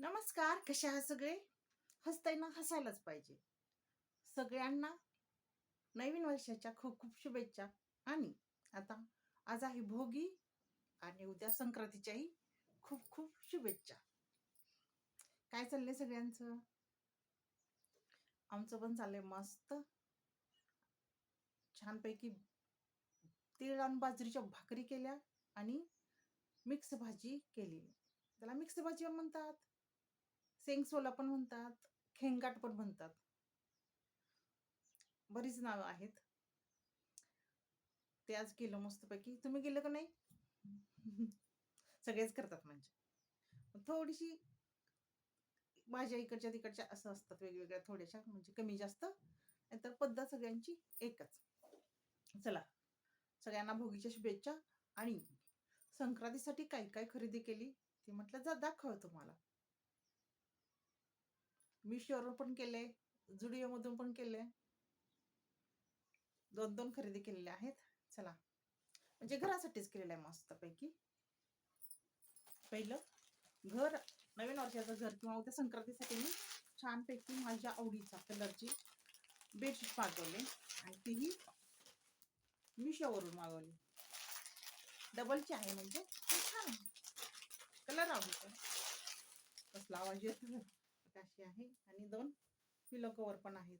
नमस्कार कशा आहात सगळे? हसतायना हसायलाच पाहिजे. सगळ्यांना नवीन वर्षाच्या खूप खूप शुभेच्छा. आणि आता आज आहे भोगी आणि उद्या संक्रांतीच्याही खूप खूप शुभेच्छा. काय चाललंय सगळ्यांचं? आमचं पण चाललंय मस्त. छानपैकी तीळ आणि बाजरीच्या भाकरी केल्या आणि मिक्स भाजी केली. त्याला मिक्स भाजी म्हणतात. सेंगसोला पण म्हणतात खेंगाट पण म्हणतात. बरीच नावं आहेत. ते आज केलं मस्तपैकी. तुम्ही गेलं का नाही? सगळेच करतात म्हणजे. थोडीशी माझ्या इकडच्या तिकडच्या असं असतात वेगवेगळ्या थोड्याशा म्हणजे कमी जास्त. नाहीतर पद्धत सगळ्यांची एकच. चला. सगळ्यांना भोगीच्या शुभेच्छा आणि संक्रांतीसाठी काय काय खरेदी केली ते म्हटलं जा दाखव तुम्हाला. मिशोवरून पण केले जुडिओमधून पण केले. दोन दोन खरेदी केलेल्या आहेत. चला. म्हणजे घरासाठीच केलेलं आहे मस्तपैकी पहिलं घर नवीन वर्षाचं घर किंवा उद्या संक्रांतीसाठी मी छानपैकी माझ्या आवडीचा कलरची बेडशीट मागवले आणि तीही मिशोवरून मागवली. डबलची आहे म्हणजे छान कलर आवडतो कसला आवाज येतो अशी आहे आणि दोन पिलो कवर पण आहेत.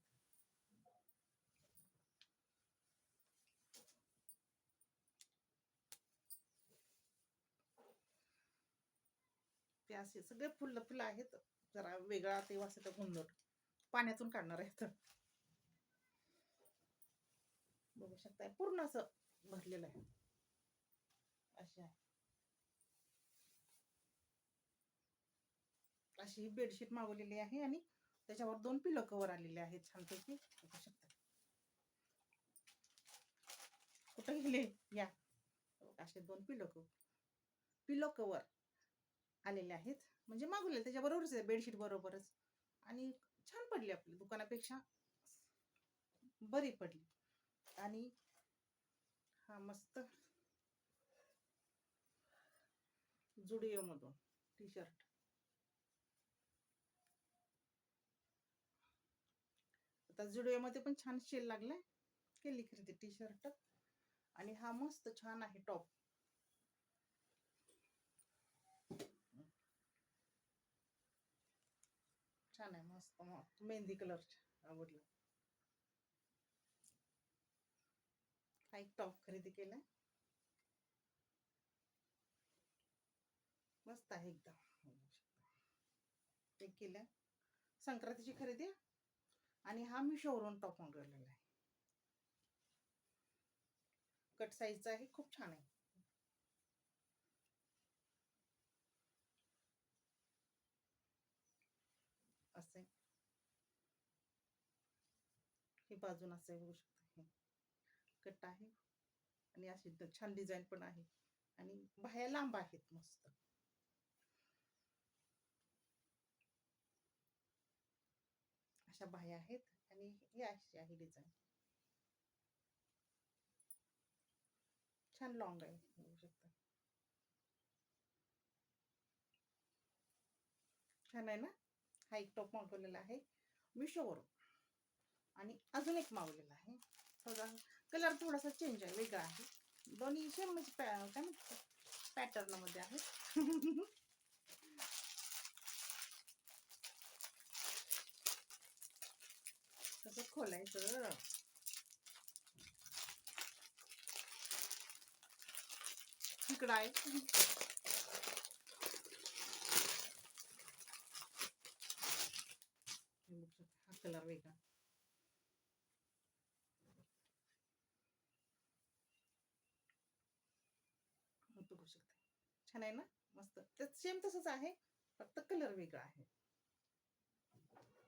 ते असे सगळे फुलं फुलं आहेत. जरा वेगळा ते वासाचा गोंधळ पाण्यातून काढणार आहेत. बघू शकताय पूर्ण असं भरलेलं आहे. अशी अशी अशी बेडशीट मागवलेली आहे आणि त्याच्यावर दोन पिलो कवर आलेले आहेत छानपैकी. बघू शकता. कुठं गेले? या. असे दोन पिलो कवर पिलो कवर आलेले आहेत. म्हणजे मागवले त्याच्याबरोबरच आहे बेडशीट बरोबरच. आणि छान पडली आपली दुकानापेक्षा. बरी पडली. आणि हा मस्त जुडिओ मधून टी शर्ट आता जुडिओमध्ये पण छान शेल लागलाय. केली खरेदी टी शर्ट आणि हा मस्त छान आहे टॉप छान आहे मस्त. मस्त मेहंदी कलर आवडलं. हा एक टॉप खरेदी केलाय. मस्त आहे एकदम. ते केलं संक्रांतीची खरेदी आहे. आणि हा मी शोरूम टॉप मागवलेला आहे कट साईजचा आहे खूप छान आहे. असे हे बाजून असे होऊ शकते हे. कट आहे. आणि अशी छान डिझाईन पण आहे. आणि बाह्या लांब आहेत मस्त. अशा बाह्या आहेत आणि ही अशी आहे डिझाईन छान लॉंग आहे बघू शकता. छान आहे ना? हा एक टॉप मागवलेला आहे मिशोवरून. आणि अजून एक मागवलेला आहे. थोडा कलर थोडासा चेंज आहे वेगळा आहे. दोन्ही सेम म्हणजे पॅ काय म्हणतात? पॅटर्नमध्ये आहे. कसं खोलायचं. इकडं आहे. हा कलर वेगळा. बघू शकता. छान आहे ना? मस्त. त्यात सेम तसंच आहे फक्त कलर वेगळा आहे असं.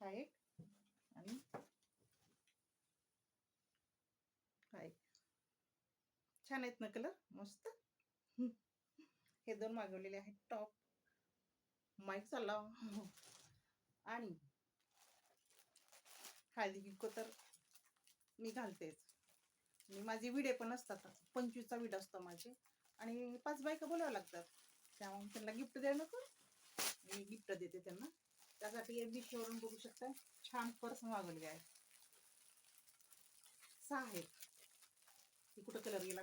हा एक आणि हा एक छान आहेत ना कलर मस्त. हे दोन मागवलेले आहेत. टॉप माईक चालला. आणि हळदी कुंकू तर मी घालतेच. मी माझे विडे पण असतात. पंचवीसचा विड असतो माझे. आणि पाच बायका बोलावं लागतात. त्यामुळे त्यांना गिफ्ट द्या नको. मी गिफ्ट देते त्यांना. त्यासाठी एक दिवशीवरून बघू शकता. छान पर्स मागवली आहे सहा आहेत. कुठं कलर गेला?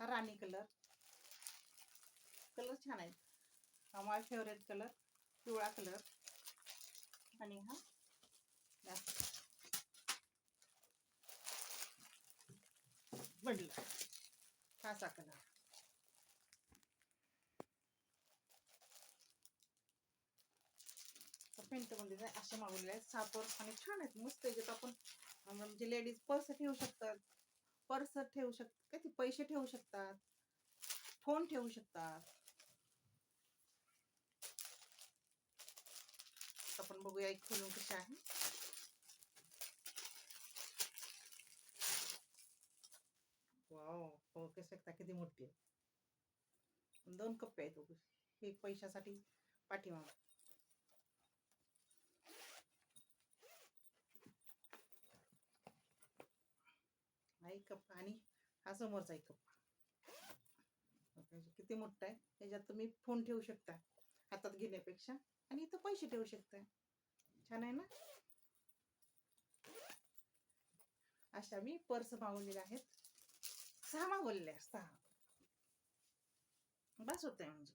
हा राणी कलर. कलर छान आहेत. हा माझा फेवरेट कलर पिवळा कलर. आणि हा जास्त. हा असा कलर. पेंटमध्ये जाय असे मागवलेले आहेत. सापर आणि छान आहेत. मस्त आहेत. आपण म्हणजे लेडीज पर्स ठेवू शकतात. पर्स ठेवू शक, काय ते पैसे ठेवू शकतात? फ़ोन ठेवू शकतात? आपण बघूया एक खोलून कशी आहे किती मोठी आहे. दोन कप्पे आहेत. हे पैशासाठी पाठीमाग. एक कप्पा आणि हा समोरचा एक कप्पा किती मोठा आहे. त्याच्यात तुम्ही फोन ठेवू शकता. हातात घेण्यापेक्षा. आणि इथं पैसे ठेवू शकता. छान आहे ना? अशा मी पर्स मागवलेल्या आहेत. सहा मागवलेल्या आहेत सहा. बस होत आहे म्हणजे.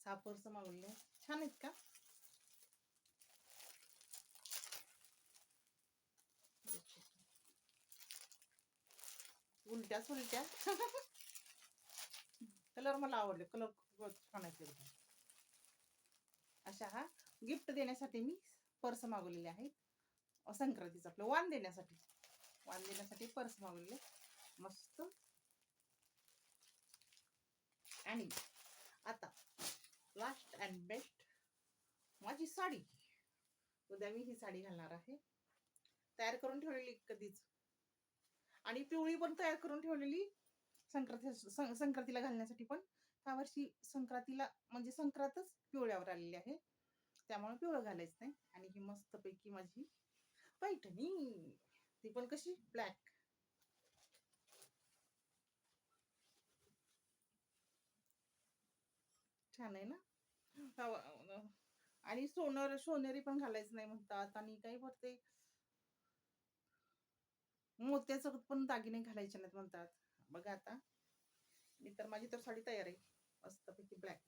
सहा पर्स मागवलेले छान आहेत का? उलट्या. सुलट्या कलर मला आवडले. कलर छान आहेत अशा हा गिफ्ट देण्यासाठी मी पर्स मागवलेले आहेत. संक्रांतीच संक्रांतीचं आपलं वाण देण्यासाठी. वाण देण्यासाठी पर्स मागवलेले. मस्त. आणि आता लास्ट अँड बेस्ट माझी साडी. उद्या मी ही साडी घालणार आहे. तयार करून ठेवलेली कधीच. आणि पिवळी पण तयार करून ठेवलेली संक्रांती संक्रांतीला घालण्यासाठी पण. ह्या वर्षी संक्रांतीला म्हणजे संक्रांतच पिवळ्यावर आलेली आहे. त्यामुळे पिवळं घालायचं नाही. आणि ही मस्तपैकी माझी पैठणी. ती पण कशी? ब्लॅक. छान आहे ना? आणि सोनर सोनेरी पण घालायचं नाही म्हणतात. आणि काही भरते मोत्याचं पण दागिने घालायचे नाहीत म्हणतात. बघा आता. मी तर माझी तर साडी तयार आहे. मस्तपैकी ब्लॅक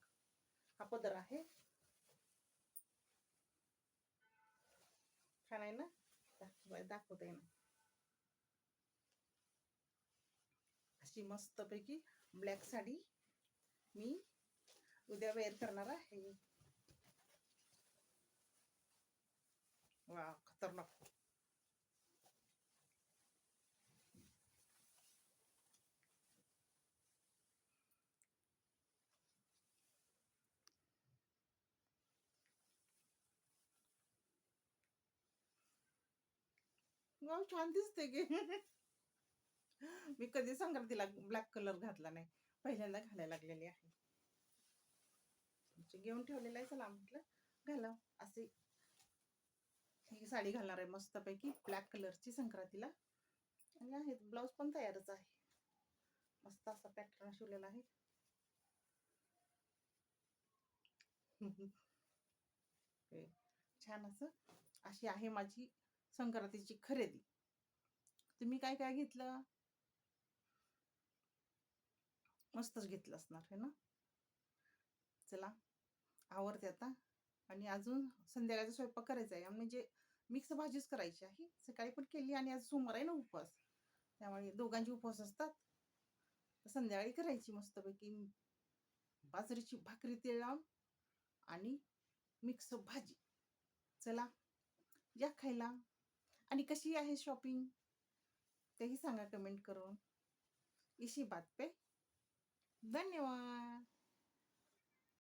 हा पदर आहे. छान आहे ना? दाखव- दाखवता येईना. अशी मस्तपैकी ब्लॅक साडी मी उद्या वेअर करणार आहे. वा खतरनाक. वाव छान दिसते गे मी कधी संक्रांतीला ब्लॅक कलर घातला नाही. पहिल्यांदा घालायला लागलेली आहे. घेऊन ठेवलेलं आहे चला म्हटलं घाला. असे ही साडी घालणार आहे मस्तपैकी ब्लॅक कलरची संक्रांतीला. आणि आहेत ब्लाऊज पण तयारच आहे. मस्त असा पॅटर्न शिवलेला आहे. छान असं अशी आहे माझी संक्रांतीची खरेदी. तुम्ही काय काय घेतलं? मस्तच घेतलं असणार आहे ना? चला आवडते आता. आणि अजून संध्याकाळचा स्वयंपाक करायचा आहे. म्हणजे मिक्स भाजीच करायची आहे. सकाळी पण केली आणि आज सोमवार आहे ना उपवास. त्यामुळे दोघांचे उपवास असतात. तर संध्याकाळी करायची मस्तपैकी बाजरीची भाकरी तेल लावून आणि मिक्स भाजी. चला या खायला. आणि कशी आहे शॉपिंग तेही सांगा कमेंट करून. इशी बात पे धन्यवाद.